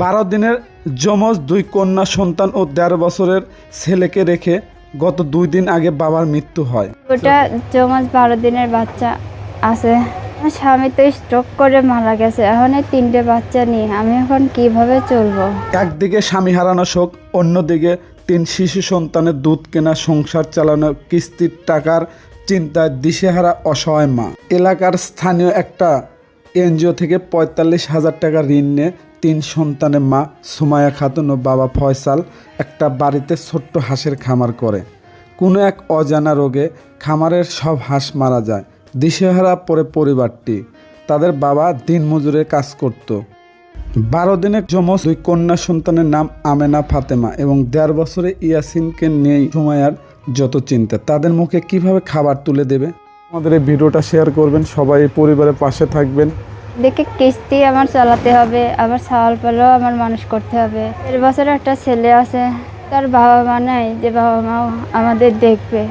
বারো দিনের যমজ দুই কন্যা সন্তান ও দেড় বছরের ছেলেকে রেখে গত দুই দিন আগে বাবার মৃত্যু হয়। ওটা জমাজ বারো দিনের বাচ্চা আছে। আমার স্বামী তো স্ট্রোক করে মারা গেছে। এখন এই তিনটে বাচ্চা নিয়ে আমি এখন কীভাবে চলবো? একদিকে স্বামী হারানো শোক অন্যদিকে তিন শিশু সন্তানের দুধ কেনা সংসার চালানো কিস্তির টাকার চিন্তায় দিশেহারা অসহায় মা। এলাকার স্থানীয় একটা এনজিও থেকে পঁয়তাল্লিশ হাজার টাকা ঋণ নিয়ে তিন সন্তানের মা সুমায়া খাতুন ও বাবা ফয়সাল একটা বাড়িতে ছোট্ট হাঁসের খামার করে। কোনো এক অজানা রোগে খামারের সব হাঁস মারা যায়। দিশেহারা পরে পরিবারটি। তাদের বাবা দিনমজুরের কাজ করতো। বারো দিনের যমজ দুই কন্যা সন্তানের নাম আমেনা, ফাতেমা এবং দেড় বছরে ইয়াসিনকে নিয়েই সময়ার যত চিন্তা, তাদের মুখে কীভাবে খাবার তুলে দেবে? আমাদের এই ভিডিওটা শেয়ার করবেন। সবাই পরিবারের পাশে থাকবেন। দেখে কিস্তি আমার চালাতে হবে আবার ছাওয়াল পালেও আমার মানুষ করতে হবে। এর বছর একটা ছেলে আছে তার বাবা মা নাই যে বাবা মাও আমাদের দেখবে।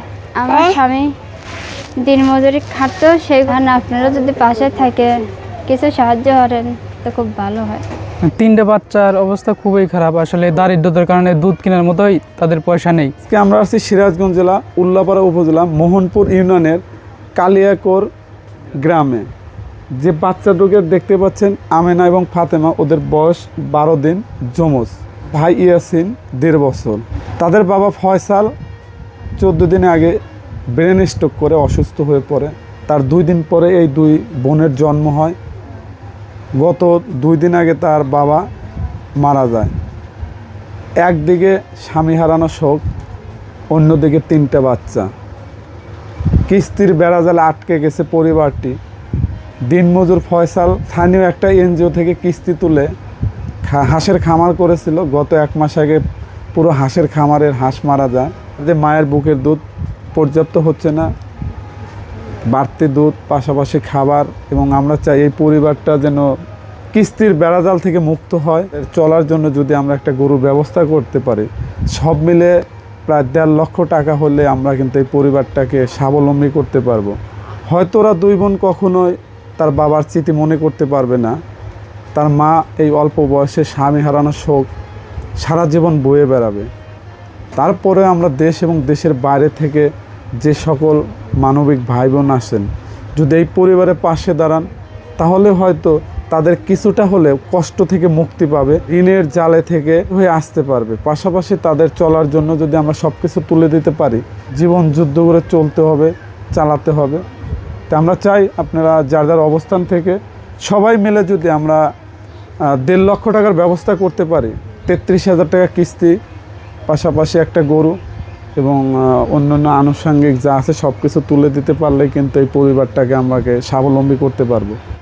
আমার স্বামী দিনমজুরি খাটতো সেইখানে আপনারা যদি পাশে থাকে কিছু সাহায্য করেন তো খুব ভালো হয়। তিনটে বাচ্চার অবস্থা খুবই খারাপ আসলে দারিদ্রতার কারণে দুধ কেনার মতোই তাদের পয়সা নেই। আজকে আমরা আছি সিরাজগঞ্জ জেলা উল্লাপাড়া উপজেলা মোহনপুর ইউনিয়নের কালিয়াকোর গ্রামে। যে বাচ্চা দুকে দেখতে পাচ্ছেন, আমেনা এবং ফাতেমা, ওদের বয়স বারো দিন, যমজ। ভাই ইয়াসিন, দেড় বছর। তাদের বাবা ফয়সাল চোদ্দ দিন আগে ব্রেন স্ট্রোক করে অসুস্থ হয়ে পড়ে। তার দুই দিন পরে এই দুই বোনের জন্ম হয়। গত দুই দিন আগে তার বাবা মারা যায়। একদিকে স্বামী হারানো শোক, অন্যদিকে তিনটে বাচ্চা। কিস্তির বেড়াজালে আটকে গেছে পরিবারটি। দিনমজুর ফয়সাল স্থানীয় একটা এনজিও থেকে কিস্তি তুলে হাঁসের খামার করেছিল। গত এক মাস আগে পুরো হাঁসের খামারের হাঁস মারা যায়। যে মায়ের বুকের দুধ পর্যাপ্ত হচ্ছে না, বাড়তি দুধ, পাশাপাশি খাবার এবং আমরা চাই এই পরিবারটা যেন কিস্তির বেড়াজাল থেকে মুক্ত হয়। চলার জন্য যদি আমরা একটা গরুর ব্যবস্থা করতে পারি, সব মিলে প্রায় দেড় লক্ষ টাকা হলে আমরা কিন্তু এই পরিবারটাকে স্বাবলম্বী করতে পারব। হয়তো ওরা দুই বোন কখনোই তার বাবার স্মৃতি মনে করতে পারবে না। তার মা এই অল্প বয়সে স্বামী হারানো শোক সারা জীবন বয়ে বেড়াবে। তারপরে আমরা দেশ এবং দেশের বাইরে থেকে যে সকল মানবিক ভাই বোন আসেন, যদি এই পরিবারের পাশে দাঁড়ান, তাহলে হয়তো তাদের কিছুটা হলেও কষ্ট থেকে মুক্তি পাবে, ঋণের জালে থেকে হয়ে আসতে পারবে। পাশাপাশি তাদের চলার জন্য যদি আমরা সব কিছু তুলে দিতে পারি, জীবন যুদ্ধ করে চলতে হবে, চালাতে হবে। তা আমরা চাই আপনারা যার যার অবস্থান থেকে সবাই মিলে যদি আমরা দেড় লক্ষ টাকার ব্যবস্থা করতে পারি, তেত্রিশ হাজার টাকা কিস্তি, পাশাপাশি একটা গরু এবং অন্যান্য আনুষঙ্গিক যা আছে সব কিছু তুলে দিতে পারলে কিন্তু এই পরিবারটাকে আমাকে স্বাবলম্বী করতে পারব।